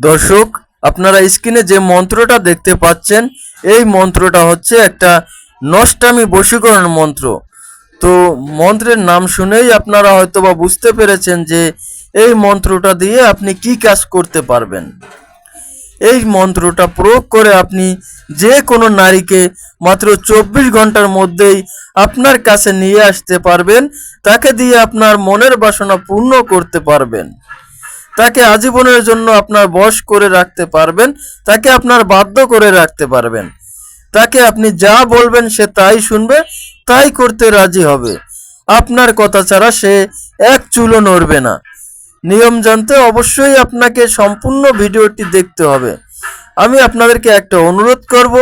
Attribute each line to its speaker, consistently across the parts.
Speaker 1: দর্শক, আপনারা স্ক্রিনে যে মন্ত্রটা দেখতে পাচ্ছেন, এই মন্ত্রটা হচ্ছে একটা নষ্টামি বশীকরণ মন্ত্র। তো মন্ত্রের নাম শুনেই আপনারা হয়তোবা বুঝতে পেরেছেন যে এই মন্ত্রটা দিয়ে আপনি কি কাজ করতে পারবেন। এই মন্ত্রটা প্রয়োগ করে আপনি যে কোনো নারীকে মাত্র চব্বিশ ঘণ্টার মধ্যেই আপনার কাছে নিয়ে আসতে পারবেন, তাকে দিয়ে আপনার মনের বাসনা পূর্ণ করতে পারবেন। তাকে আজীবনের জন্য আপনার বশ করে রাখতে পারবেন, তাকে আপনার বাধ্য করে রাখতে পারবেন। তাকে আপনি যা বলবেন সে তাই শুনবে, তাই করতে রাজি হবে। আপনার কথা ছাড়া সে এক চুলো নড়বে না। নিয়ম জানতে অবশ্যই আপনাকে সম্পূর্ণ ভিডিওটি দেখতে হবে। আমি আপনাদেরকে একটা অনুরোধ করব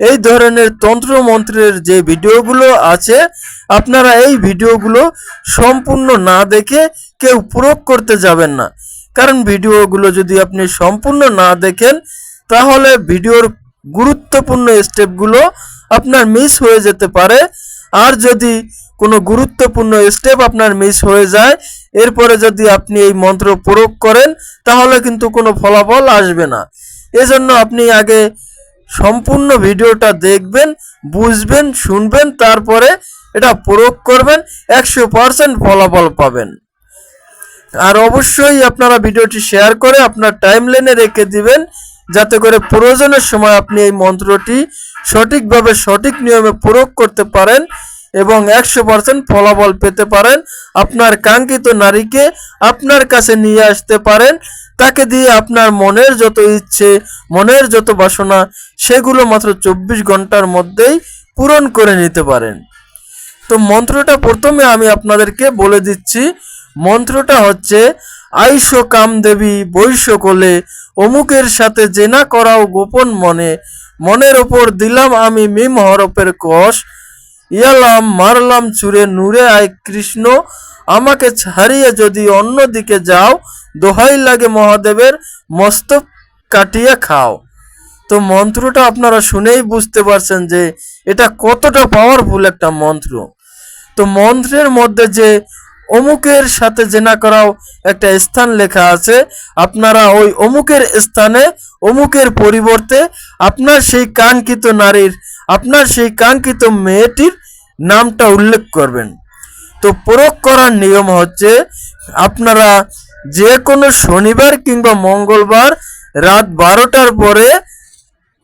Speaker 1: এই ধরনের তন্ত্র মন্ত্রের যে ভিডিওগুলো আছে, আপনারা এই ভিডিওগুলো সম্পূর্ণ না দেখে কেউ প্রয়োগ করতে যাবেন না। কারণ ভিডিওগুলো যদি আপনি সম্পূর্ণ না দেখেন, তাহলে ভিডিওর গুরুত্বপূর্ণ স্টেপগুলো আপনার মিস হয়ে যেতে পারে। আর যদি কোনো গুরুত্বপূর্ণ স্টেপ আপনার মিস হয়ে যায়, এরপরে যদি আপনি এই মন্ত্র প্রয়োগ করেন, তাহলে কিন্তু কোনো ফলাফল আসবে না। এজন্য আপনি আগে সম্পূর্ণ ভিডিওটা দেখবেন, বুঝবেন, শুনবেন, তারপরে এটা প্রয়োগ করবেন, একশো পার্সেন্ট ফলাফল পাবেন। আর অবশ্যই আপনারা ভিডিওটি শেয়ার করে আপনার টাইম লাইনে রেখে দিবেন, যাতে করে প্রয়োজনের সময় আপনি এই মন্ত্রটি সঠিকভাবে সঠিক নিয়মে প্রয়োগ করতে পারেন। এবং একশো পার্সেন্ট ফলাফল পেতে পারেন। আপনার কাঙ্ক্ষিত নারীকে আপনার কাছে নিয়ে আসতে পারেন। তাকে দিয়ে আপনার মনের যত ইচ্ছে, মনের যত বাসনা, সেগুলো মাত্র চব্বিশ ঘণ্টার মধ্যেই পূরণ করে নিতে পারেন। তো মন্ত্রটা প্রথমে আমি আপনাদেরকে বলে দিচ্ছি। মন্ত্রটা হচ্ছে, আইস কাম দেবী বৈশ্য কোলে, অমুকের সাথে জেনা করাও গোপন মনে। মনের ওপর দিলাম আমি মিম হরপের কষ। ইয়ালাম, মারলাম চুরে, নূরে আয় কৃষ্ণ। আমাকে ছাড়িয়ে যদি অন্য দিকে যাও, দোহাই লাগে মহাদেবের মস্তক কাটিয়ে খাও। তো মন্ত্রটা আপনারা শুনেই বুঝতে পারছেন যে এটা কতটা পাওয়ারফুল একটা মন্ত্র। তো মন্ত্রের মধ্যে যে অমুকের সাথে জেনা করাও একটা স্থান লেখা আছে। আপনারা ওই অমুকের স্থানে, অমুকের পরিবর্তে আপনার সেই কাঙ্ক্ষিত নারীর, আপনার সেই কাঙ্ক্ষিত মেয়েটির নামটা উল্লেখ করবেন। তো প্রয়োগ করার নিয়ম হচ্ছে, আপনারা যে কোনো শনিবার কিংবা মঙ্গলবার রাত বারোটার পরে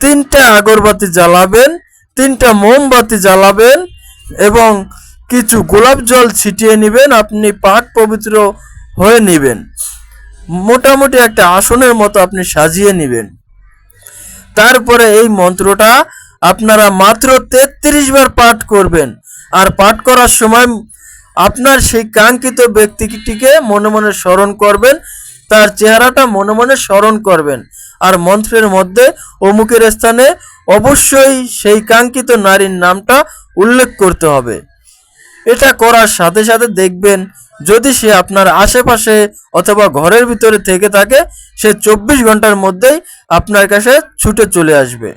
Speaker 1: তিনটা আগরবাতি জ্বালাবেন, তিনটা মোমবাতি জ্বালাবেন এবং কিছু গোলাপ জল ছিটিয়ে নেবেন, আপনি পাক পবিত্র হয়ে নেবেন। মোটামুটি একটা আসনের মতো আপনি সাজিয়ে নেবেন। তারপরে এই মন্ত্রটা আপনারা মাত্র তেত্রিশ বার পাঠ করবেন। আর পাঠ করার সময় আপনার সেই কাঙ্ক্ষিত ব্যক্তিটিকে মনে মনে স্মরণ করবেন, তার চেহারাটা মনে মনে স্মরণ করবেন। আর মন্ত্রের মধ্যে অমুকের স্থানে অবশ্যই সেই কাঙ্ক্ষিত নারীর নামটা উল্লেখ করতে হবে। এটা করার সাথে সাথে দেখবেন যদি সে আপনার আশেপাশে অথবা ঘরের ভিতরে থেকে থাকে, সে চব্বিশ ঘণ্টার মধ্যেই আপনার কাছে ছুটে চলে আসবে।